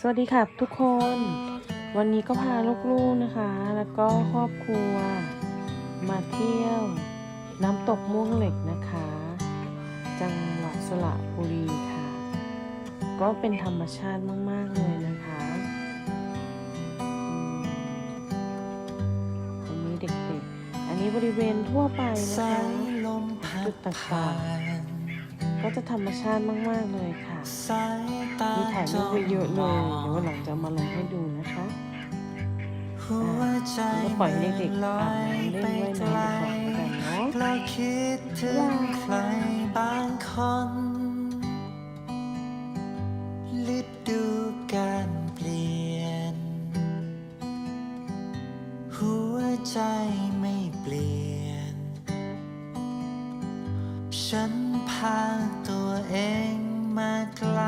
สวัสดีค่ะทุกคน วันนี้ก็พาลูกๆนะคะ แล้วก็ครอบครัว มาเที่ยว น้ำตกม่วงเหล็กนะคะ จังหวัดสระบุรีค่ะ ก็เป็นธรรมชาติมาก ๆ เลยนะคะอืมอันนี้เด็กๆ อันนี้บริเวณทั่วไปนะคะจุดต่างๆก็จะธรรมชาติมาก ๆ เลยค่ะมี ถ่ายรูปไปเยอะเลยเดี๋ยวหลังจะมาลงให้ดูนะคะก็ปล่อยเด็กๆอาบน้ำเล่นว่ายน้ำไปกๆกันเนาะคิดถึงใครบางคนฤดูการเปลี่ยน หัวใจไม่เปลี่ยน ฉันพาตัวเองมาไกล